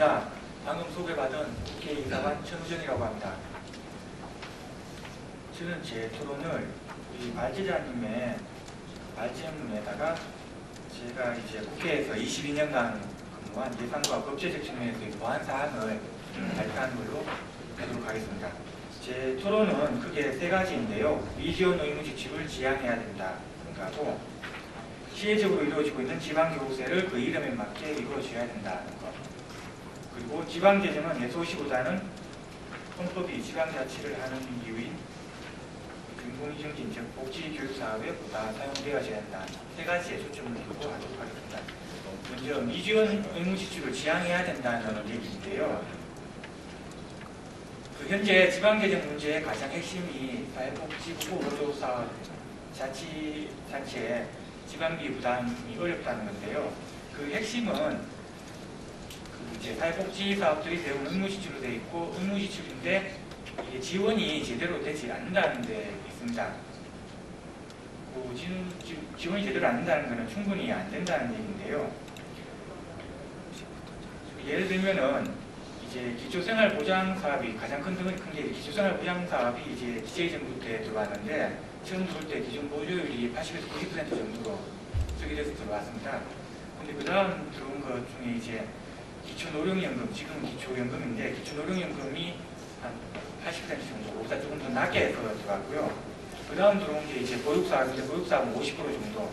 반갑습니다. 방금 소개받은 국회의사관 천우정이라고 합니다. 저는 제 토론을 우리 발제자님의 발제문에다가 제가 이제 국회에서 22년간 근무한 예산과 법제적 측면에서의 보완 사항을 발표하는 걸로 하도록 하겠습니다. 제 토론은 크게 세 가지인데요. 미지원 의무 지출을 지향해야 된다. 하고 시혜적으로 이루어지고 있는 지방교부세를 그 이름에 맞게 이루어져야 된다는 것. 그리고 지방재정은 예소시보다는 헌법이 지방자치를 하는 이유인 공공이정진 즉 복지교육사업에 보다 사용되어져야 한다. 세 가지에 초점을 두고 하도록 하겠습니다. 먼저 미지원 의무지출을 지향해야 된다는 얘기인데요. 그 현재 지방재정 문제의 가장 핵심이 사회복지부 보조사업 자치단체의 지방비 부담이 어렵다는 건데요. 그 핵심은 그 이제 사회복지 사업들이 대부분 의무지출로 되어 있고 의무지출인데 이게 지원이 제대로 되지 않는다는 데 있습니다. 그 지- 지- 지원이 제대로 안 된다는 것은 충분히 안 된다는 얘기인데요. 예를 들면은 이제 기초생활보장 사업이 가장 큰게 기초생활보장 사업이 이제 기재정부 때 들어왔는데 처음 들어올 때 기준 보조율이 80에서 90% 정도로 수기돼서 들어왔습니다. 근데 그 다음 들어온 것 중에 이제 기초노령연금, 지금 기초연금인데 기초노령연금이 한 80% 정도, 보다 조금 더 낮게 들어왔고요. 그 다음 들어온 게 이제 보육사업인데 보육사업은 50% 정도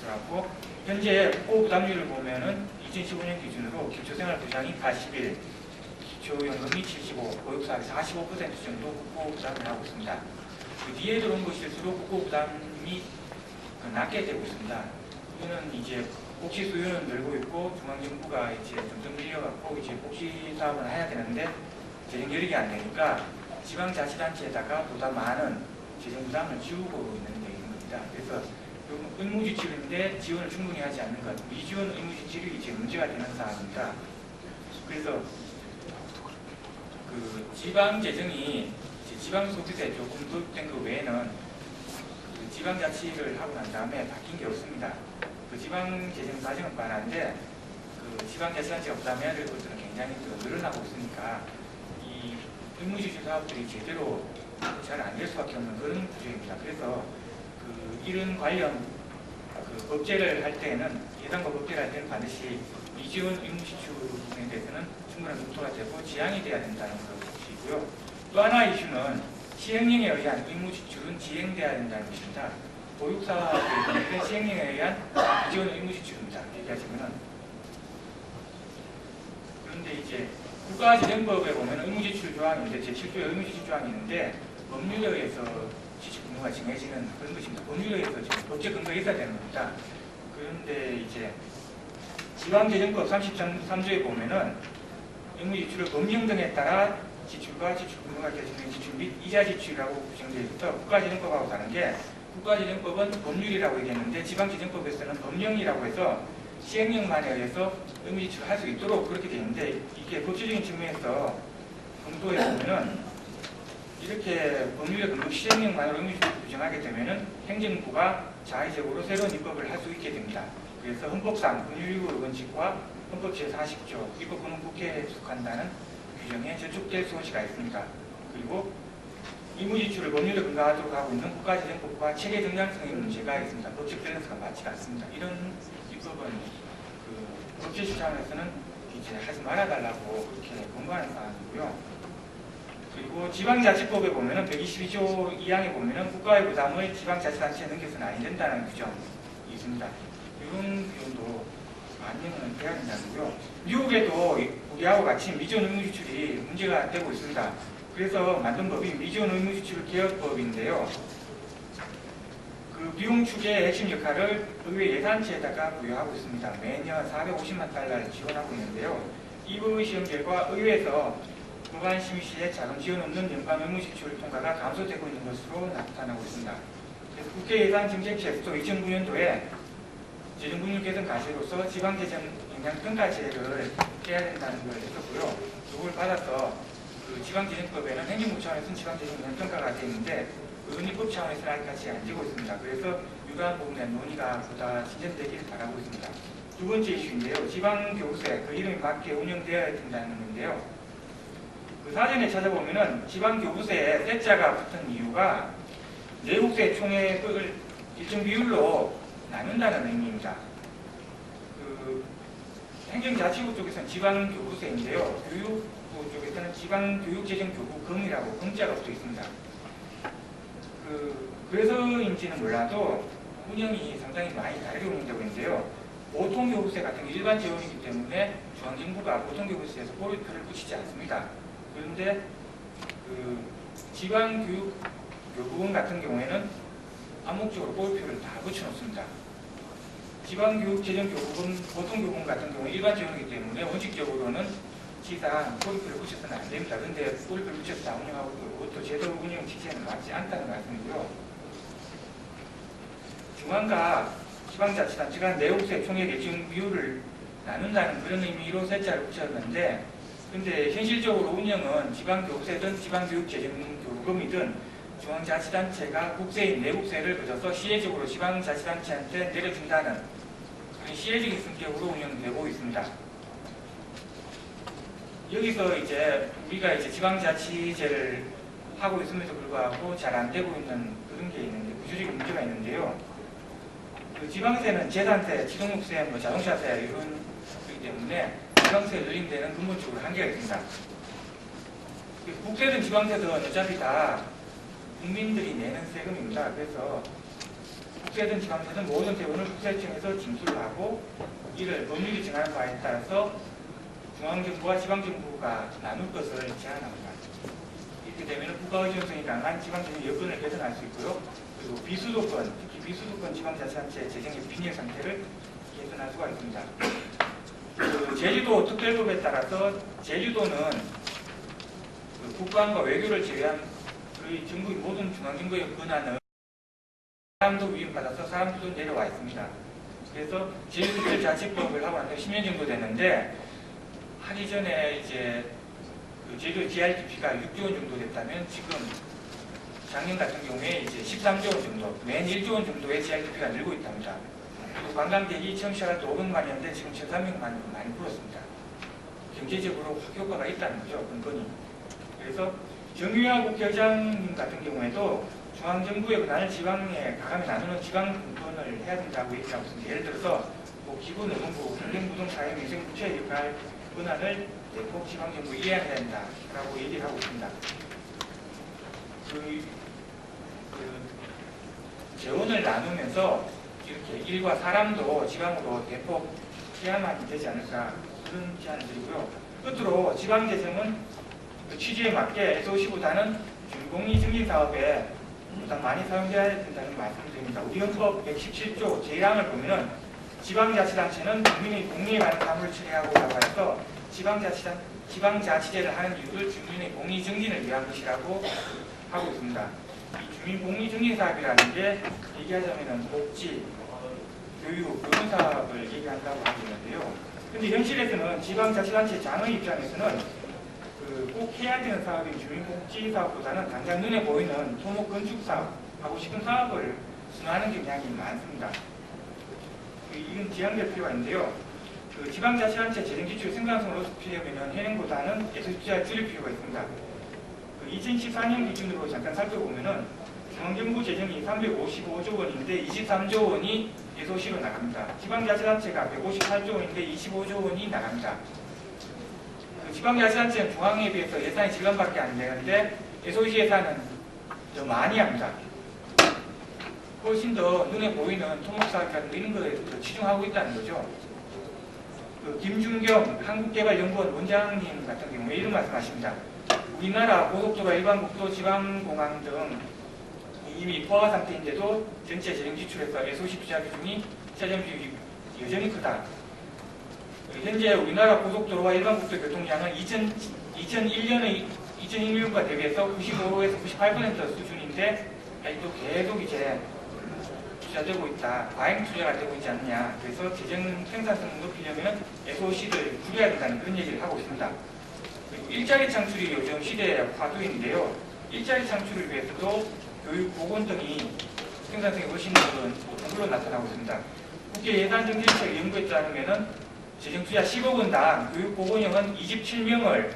들어왔고 현재 호부담률을 보면은 2015년 기준으로 기초생활보장이 81, 기초연금이 75, 보육사업이 45% 정도 국고 부담을 하고 있습니다. 그 뒤에 들어온 것일수록 국고 부담이 그 낮게 되고 있습니다. 이거는 이제 복지 수요는 늘고 있고 중앙정부가 이제 점점 밀려갖고 이제 복지 사업을 해야 되는데 재정 여력이 안 되니까 지방자치단체에다가 보다 많은 재정 부담을 지우고 있는 데 있는 겁니다. 그래서 요 의무지출인데 지원을 충분히 하지 않는 것, 미지원 의무지출이 이제 문제가 되는 사항입니다. 그래서 그 지방 재정이 지방 소득세 조금 도입된 그 외에는 그 지방 자치를 하고 난 다음에 바뀐 게 없습니다. 그 지방 재정 과정은 빠른데 그 지방 자치단체가 없다면 될 것들은 굉장히 더 늘어나고 있으니까 이 의무지출 사업들이 제대로 잘 안 될 수밖에 없는 그런 구조입니다. 그래서 그 이런 관련 그 법제를 할 때에는 예산과 법제를 할 때는 반드시 미지원 의무지출 부분에 대해서는 충분한 검토가 되고 지향이 돼야 된다는 것이고요. 또 하나 이슈는 시행령에 의한 의무지출은 지행돼야 된다는 것입니다. 보육사업의 시행령에 의한 미지원 의무 지출입니다. 얘기하시면은 그런데 이제 국가재정법에 보면 의무지출 조항이 있는데 제7조에 의무지출 조항이 있는데 법률에 의해서 지출 근거가 정해지는 그런 것입니다. 법률에 의해서 지금 법적 근거가 있어야 되는 겁니다. 그런데 이제 지방재정법 33조에 보면은 의무지출을 법령 등에 따라 지출과 지출 근거가 결정된 지출 및 이자 지출이라고 구성되어 있어 국가재정법하고 다른 게 국가재정법은 법률이라고 얘기했는데 지방재정법에서는 법령이라고 해서 시행령만에 의해서 의무지출을 할수 있도록 그렇게 되어 있는데 이게 법적인 측면에서 검토해 보면은 이렇게 법률의 근거 시행령만으로 의무지출을 규정하게 되면은 행정부가 자의적으로 새로운 입법을 할 수 있게 됩니다. 그래서 헌법상 법률 원칙과 헌법 제40조 입법권은 국회에 속한다는 규정에 저촉될 소지가 있습니다. 그리고 의무지출을 법률에 근거하도록 하고 있는 국가재정 법과 체계 정당성의 문제가 있습니다. 법적 밸런스가 맞지 않습니다. 이런 입법은 그 법제시 차원에서는 하지 말아달라고 그렇게 권고하는 사항이고요. 그리고 지방자치법에 보면은 122조 2항에 보면은 국가의 부담을 지방자치단체에 넘겨서는 안 된다는 규정이 있습니다. 이런 규정도 반영은 돼야 된다고요. 미국에도 우리하고 같이 미전 의무지출이 문제가 되고 있습니다. 그래서 만든 법이 미전 의무지출 개혁법인데요. 그 비용 추계의 핵심 역할을 의회 예산치에다가 부여하고 있습니다. 매년 450만 달러를 지원하고 있는데요. 이 법의 시험 결과 의회에서 심의 시에 자금 지원 없는 연방 의무 지출 통과가 감소되고 있는 것으로 나타나고 있습니다. 국회 예산 정책실에서도 2009년도에 재정분율 개선 과제로서 지방재정 영향평가 제를 해야 된다는 걸 했었고요. 이걸 받아서 그 지방재정법에는 행정부 차원에서는 지방재정 영향평가가 되어 있는데 의원입법 차원에서는 아직까지 안 되고 있습니다. 그래서 이러한 부분에 논의가 보다 진전되길 바라고 있습니다. 두 번째 이슈인데요. 지방교육세 그 이름에 맞게 운영되어야 된다는 건데요. 그 사전에 찾아보면은 지방교부세에 세자가 붙은 이유가 내국세 총액을 일정 비율로 나눈다는 의미입니다. 그 행정자치부 쪽에서는 지방교부세인데요. 교육 부 쪽에서는 지방교육재정교부금이라고 금자가 붙어 있습니다. 그 그래서인지는 몰라도 운영이 상당히 많이 다르게 운영되고 있는데요. 보통교부세 같은 게 일반 재원이기 때문에 중앙정부가 보통교부세에서 꼬리표를 붙이지 않습니다. 그런데 그 지방교육교부금 같은 경우에는 암묵적으로 꼬리표를 다 붙여놓습니다. 지방교육재정교부금, 보통교부금 같은 경우 일반 재원이기 때문에 원칙적으로는 지상 꼬리표를 붙여서는 안 됩니다. 그런데 꼬리표를 붙여서 다 운영하고 있고 그것도 제도 운영 지체는 맞지 않다는 말씀이고요. 중앙과 지방자치단체가 내국세 총액 예정 비율을 나눈다는 그런 의미로 세자를 붙였는데 근데 현실적으로 운영은 지방교육세든 지방교육재정교부금이든 중앙자치단체가 국세인 내국세를 거둬서 시혜적으로 지방자치단체한테 내려준다는 그런 시혜적인 성격으로 운영되고 있습니다. 여기서 이제 우리가 이제 지방자치제를 하고 있음에도 불구하고 잘 안 되고 있는 그런 게 있는데 구조적인 문제가 있는데요. 그 지방세는 재산세, 지동목세, 뭐 자동차세 이런 거기 때문에 지방세 늘린 데는 근본적으로 한계가 있습니다. 그 국세든 지방세든 어차피 다 국민들이 내는 세금입니다. 그래서 국세든 지방세든 모든 세금을 국세청에서 징수를 하고 이를 법률이 정하는 바에 따라서 중앙정부와 지방정부가 나눌 것을 제한합니다. 이렇게 되면 국가의존성이 강한 지방정부 여건을 개선할 수 있고요. 그리고 비수도권, 특히 비수도권 지방자치단체 재정의 빈혈 상태를 개선할 수가 있습니다. 그 제주도 특별법에 따라서 제주도는 그 국방과 외교를 제외한 거의 전국 모든 중앙정부의 권한을 사람도 위임받아서 사람들도 내려와 있습니다. 그래서 제주특별자치법을 하고 난지 10년 정도 됐는데 하기 전에 이제 그 제주 GRDP가 6조 원 정도 됐다면 지금 작년 같은 경우에 이제 13조 원 정도, 매 1조 원 정도의 GRDP가 늘고 있답니다. 그리고 관광객이 처음 시작할 때 500만이었는데 지금 1,300만으로 많이 불었습니다. 경제적으로 확 효과가 있다는 거죠, 근거니. 그래서 정유화 국회의장님 같은 경우에도 중앙정부의 권한을 지방에 가감히 나누는 지방 분권을 해야 된다고 얘기하고 있습니다. 예를 들어서 뭐 기본 의무부, 환경부동 사회 민생 구체에 역할 권한을 꼭 지방정부에 이해해야 된다라고 얘기를 하고 있습니다. 그, 그 재원을 나누면서 이렇게 일과 사람도 지방으로 대폭 해야만 되지 않을까 그런 제안을 드리고요. 끝으로 지방재정은 그 취지에 맞게 SOC보다는 준공리 증진 사업에 보다 많이 사용돼야 된다는 말씀을 드립니다. 우리 헌법 117조 제1항을 보면은 지방자치단체는 국민의 공리에 관한 사무를 처리하고라고 해서 지방자치단 지방자치제를 하는 이유를 주민의 공리 증진을 위한 것이라고 하고 있습니다. 이 주민 공리 증진 사업이라는 게 얘기하자면은 복지, 교육, 이런 사업을 얘기한다고 하고 있는데요. 근데 현실에서는 지방자치단체 장의 입장에서는 그 꼭 해야 되는 사업인 주민복지 사업보다는 당장 눈에 보이는 토목 건축 사업 하고 싶은 사업을 선호하는 경향이 많습니다. 그 이건 지양될 필요가 있는데요. 그 지방자치단체 재정지출 생산성을 높이려면 현행보다는 예술투자를 줄일 필요가 있습니다. 그 2014년 기준으로 잠깐 살펴보면은 중앙정부 재정이 355조 원인데 23조 원이 예소시로 나갑니다. 지방자치단체가 158조 원인데 25조 원이 나갑니다. 그 지방자치단체는 중앙에 비해서 예산이 절반밖에 안 되는데 예소시 예산은 더 많이 합니다. 훨씬 더 눈에 보이는 토목사업이라든가 이런 거에 더 치중하고 있다는 거죠. 그 김준경 한국개발연구원 원장님 같은 경우에 이런 말씀하십니다. 우리나라 고속도로, 일반국도, 지방공항 등 이미 포화 상태인데도 전체 재정 지출에서 SOC 투자 비중이 차점 비율이 여전히 크다. 현재 우리나라 고속도로와 일반국도 교통량은 2000, 2001년의 2001년과 대비해서 95에서 98% 수준인데 아직도 계속 이제 잘 되고 있다. 과잉 투자가 되고 있지 않느냐. 그래서 재정 생산성을 높이려면 SOC를 줄여야 된다는 그런 얘기를 하고 있습니다. 그리고 일자리 창출이 요즘 시대의 화두인데요. 일자리 창출을 위해서도 교육, 보건 등이 생산성이 훨씬 높은 공부로 나타나고 있습니다. 국회 예산정책의 연구에 따르면 재정 투자 10억 원당 교육, 보건형은 27명을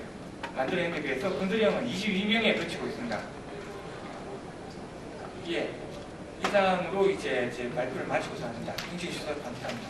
만들어낸 데 비해서 건설형은 22명에 그치고 있습니다. 예. 이상으로 이제 제 발표를 마치고자 합니다. 경청해 주셔서 감사합니다.